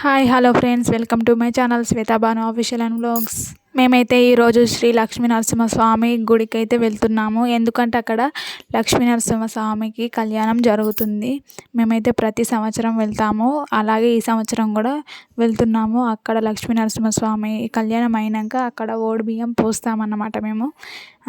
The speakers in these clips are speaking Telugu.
Hi hello friends welcome to my channel Shwetabanu official and blogs మేమైతే ఈరోజు శ్రీ లక్ష్మీ నరసింహస్వామి గుడికి అయితే వెళ్తున్నాము. ఎందుకంటే అక్కడ లక్ష్మీ నరసింహస్వామికి కళ్యాణం జరుగుతుంది. మేమైతే ప్రతి సంవత్సరం వెళ్తాము. అలాగే ఈ సంవత్సరం కూడా వెళ్తున్నాము. అక్కడ లక్ష్మీ నరసింహస్వామి కళ్యాణం అయినాక అక్కడ ఓడి బియ్యం పోస్తామన్నమాట మేము.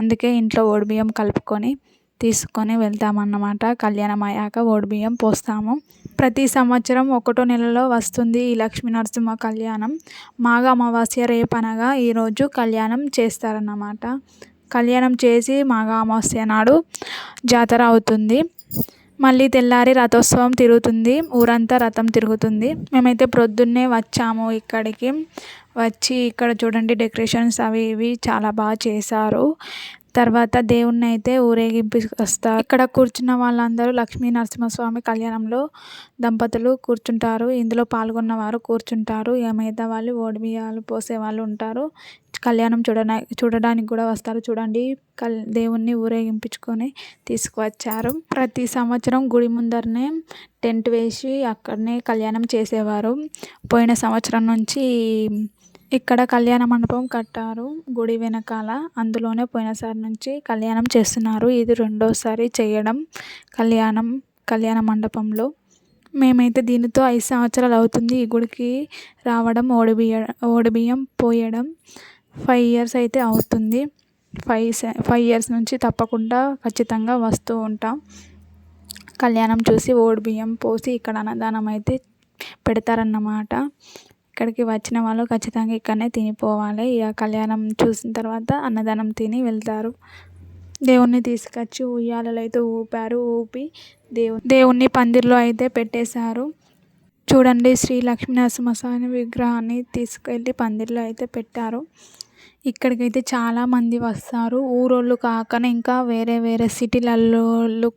అందుకే ఇంట్లో ఓడి బియ్యం కలుపుకొని తీసుకొని వెళ్తామన్నమాట. కళ్యాణం అయ్యాక బియ్యం పోస్తాము. ప్రతి సంవత్సరం ఒకటో నెలలో వస్తుంది ఈ లక్ష్మీ నరసింహ కళ్యాణం. మాఘ అమావాస్య రేపనగా ఈరోజు కళ్యాణం చేస్తారన్నమాట. కళ్యాణం చేసి మాఘ అమావాస్య నాడు జాతర అవుతుంది. మళ్ళీ తెల్లారి రథోత్సవం తిరుగుతుంది. ఊరంతా రథం తిరుగుతుంది. మేమైతే ప్రొద్దున్నే వచ్చాము ఇక్కడికి. వచ్చి ఇక్కడ చూడండి డెకరేషన్స్ అవి ఇవి చాలా బాగా చేశారు. తర్వాత దేవుణ్ణి అయితే ఊరేగింపు వస్తారు ఇక్కడ కూర్చున్న వాళ్ళందరూ లక్ష్మీ నరసింహస్వామి కళ్యాణంలో దంపతులు కూర్చుంటారు. ఇందులో పాల్గొన్న వారు కూర్చుంటారు. ఇక మిగతా వాళ్ళు ఓడిబియ్యాలు పోసే వాళ్ళు ఉంటారు. కళ్యాణం చూడడా చూడడానికి కూడా వస్తారు. చూడండి కల్ దేవుణ్ణి ఊరేగింపించుకొని తీసుకువచ్చారు. ప్రతి సంవత్సరం గుడి ముందరనే టెంట్ వేసి అక్కడనే కళ్యాణం చేసేవారు. పోయిన సంవత్సరం నుంచి ఇక్కడ కళ్యాణ మండపం కట్టారు గుడి వెనకాల. అందులోనే పోయినసారి నుంచి కళ్యాణం చేస్తున్నారు. ఇది రెండోసారి చేయడం కళ్యాణం కళ్యాణ మండపంలో. మేమైతే దీనితో ఐదు సంవత్సరాలు అవుతుంది. ఈ గుడికి రావడం ఓడిబియ్య ఓడిబియ్యం పోయడం ఫైవ్ ఇయర్స్ అయితే అవుతుంది. ఫైవ్ ఫైవ్ ఇయర్స్ నుంచి తప్పకుండా ఖచ్చితంగా వస్తూ ఉంటాం. కళ్యాణం చూసి ఓడిబియ్యం పోసి ఇక్కడ అన్నదానం అయితే పెడతారన్నమాట. ఇక్కడికి వచ్చిన వాళ్ళు ఖచ్చితంగా ఇక్కడనే తినిపోవాలి. ఇక కళ్యాణం చూసిన తర్వాత అన్నదానం తిని వెళ్తారు. దేవుణ్ణి తీసుకొచ్చి ఉయ్యాలలో అయితే ఊపారు. ఊపి దేవు దేవుణ్ణి పందిర్లో అయితే పెట్టేశారు. చూడండి శ్రీ లక్ష్మీ నరసింహస్వామి విగ్రహాన్ని తీసుకెళ్ళి పందిర్లో అయితే పెట్టారు. ఇక్కడికైతే చాలామంది వస్తారు. ఊరోళ్ళు కాకనే ఇంకా వేరే వేరే సిటీలలో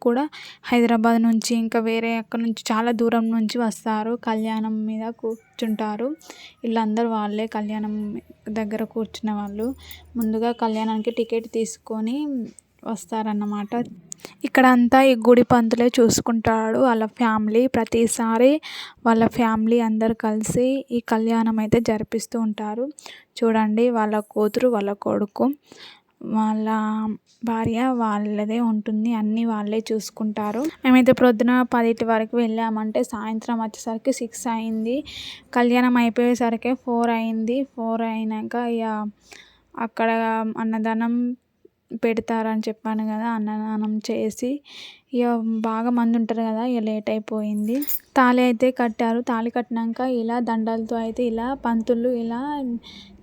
కూడా హైదరాబాద్ నుంచి ఇంకా వేరే అక్కడ నుంచి చాలా దూరం నుంచి వస్తారు. కళ్యాణం మీద కూర్చుంటారు. వీళ్ళందరూ వాళ్ళే కళ్యాణం దగ్గర కూర్చున్న వాళ్ళు. ముందుగా కళ్యాణానికి టికెట్ తీసుకొని వస్తారన్నమాట. ఇక్కడ అంతా ఈ గుడి పంతులే చూసుకుంటాడు. వాళ్ళ ఫ్యామిలీ ప్రతిసారి వాళ్ళ ఫ్యామిలీ అందరు కలిసి ఈ కళ్యాణం అయితే జరిపిస్తూ ఉంటారు. చూడండి వాళ్ళ కూతురు వాళ్ళ కొడుకు వాళ్ళ భార్య వాళ్ళదే ఉంటుంది. అన్నీ వాళ్ళే చూసుకుంటారు. మేమైతే ప్రొద్దున పదిటి వరకు వెళ్ళామంటే సాయంత్రం వచ్చేసరికి సిక్స్ అయింది. కళ్యాణం అయిపోయేసరికి ఫోర్ అయింది. ఫోర్ అయినాక ఇక అక్కడ అన్నదానం పెడతారని చెప్పాను కదా అన్నదానం చేసి. ఇక బాగా మంది ఉంటారు కదా ఇక లేట్ అయిపోయింది. తాళి అయితే కట్టారు. తాళి కట్టినాక ఇలా దండలతో అయితే ఇలా పంతులు ఇలా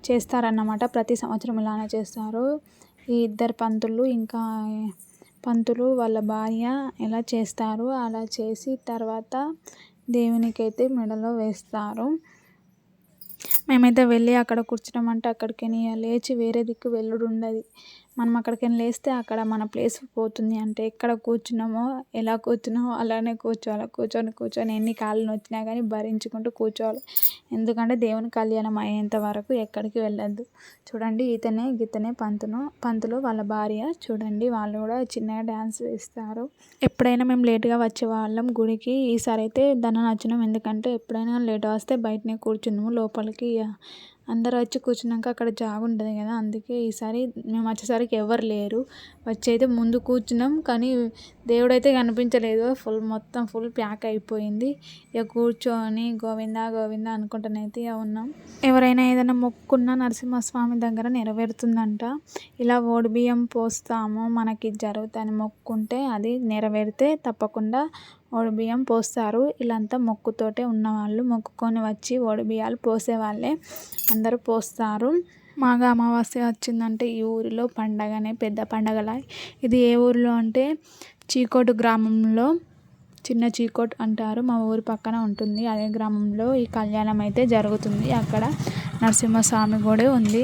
చేస్తారన్నమాట. ప్రతి సంవత్సరం ఇలానే చేస్తారు. ఈ ఇద్దరు పంతులు ఇంకా పంతులు వాళ్ళ భార్య ఇలా చేస్తారు. అలా చేసి తర్వాత దేవునికి అయితే మెడలో వేస్తారు. మేమైతే వెళ్ళి అక్కడ కూర్చున్నామంటే అక్కడికి లేచి వేరే దిక్కు వెళ్ళుడు ఉండదు. మనం అక్కడికి లేస్తే అక్కడ మన ప్లేస్ పోతుంది. అంటే ఎక్కడ కూర్చున్నామో ఎలా కూర్చున్నామో అలానే కూర్చోవాలి. కూర్చొని కూర్చొని ఎన్ని కాళ్ళు నొచ్చినా కానీ భరించుకుంటూ కూర్చోవాలి. ఎందుకంటే దేవుని కళ్యాణం అయ్యేంత వరకు ఎక్కడికి వెళ్ళొద్దు. చూడండి ఇతనే గీతనే పంతును పంతులు వాళ్ళ భార్య. చూడండి వాళ్ళు కూడా చిన్నగా డ్యాన్స్ వేస్తారు. ఎప్పుడైనా మేము లేట్గా వచ్చే వాళ్ళం గుడికి. ఈసారి అయితే దాన్ని నచ్చినాం ఎందుకంటే ఎప్పుడైనా లేట్ వస్తే బయటనే కూర్చున్నాము. లోపలికి అందరు వచ్చి కూర్చున్నాక అక్కడ జాగ ఉంటుంది కదా అందుకే ఈసారి మేము వచ్చేసరికి ఎవరు లేరు. వచ్చి అయితే ముందు కూర్చున్నాం కానీ దేవుడైతే కనిపించలేదు. ఫుల్ మొత్తం ఫుల్ ప్యాక్ అయిపోయింది. ఇక కూర్చొని గోవిందా గోవిందా అనుకుంటానైతే ఇక ఉన్నాం. ఎవరైనా ఏదైనా మొక్కున్న నరసింహస్వామి దగ్గర నెరవేరుతుందంట. ఇలా ఓడి బియ్యం పోస్తాము మనకి జరుగుతాయని మొక్కుంటే అది నెరవేరితే తప్పకుండా బియ్యం పోస్తారు. వీళ్ళంతా మొక్కుతోటే ఉన్నవాళ్ళు మొక్కుకొని వచ్చి బియ్యాలు పోసేవాళ్ళే. అందరూ పోస్తారు. మాఘ అమావాస్య వచ్చిందంటే ఈ ఊరిలో పండగనే పెద్ద పండగలా. ఇది ఏ ఊరిలో అంటే చీకోటు గ్రామంలో చిన్న చీకోట్ అంటారు. మా ఊరి పక్కన ఉంటుంది. అదే గ్రామంలో ఈ కళ్యాణం అయితే జరుగుతుంది. అక్కడ నరసింహస్వామి గుడి ఉంది.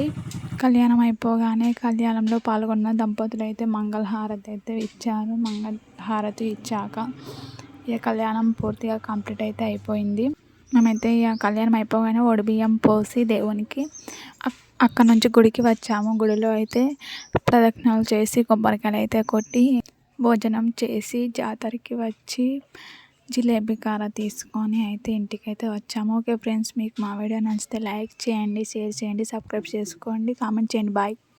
కళ్యాణం అయిపోగానే కళ్యాణంలో పాల్గొన్న దంపతులు అయితే మంగళహారతి అయితే ఇచ్చారు. మంగళహారతి ఇచ్చాక ఇక కళ్యాణం పూర్తిగా కంప్లీట్ అయితే అయిపోయింది. మేమైతే ఇక కళ్యాణం అయిపోగానే ఒడిబియ్యం పోసి దేవునికి అక్కడ నుంచి గుడికి వచ్చాము. గుడిలో అయితే ప్రదక్షిణాలు చేసి కొబ్బరికాయలు అయితే కొట్టి భోజనం చేసి జాతరకి వచ్చి జిలేబీ కార తీసుకొని అయితే ఇంటికైతే వచ్చాము. ఓకే ఫ్రెండ్స్ మీకు మా వీడియో నచ్చితే లైక్ చేయండి షేర్ చేయండి సబ్స్క్రైబ్ చేసుకోండి కామెంట్ చేయండి. బాయ్.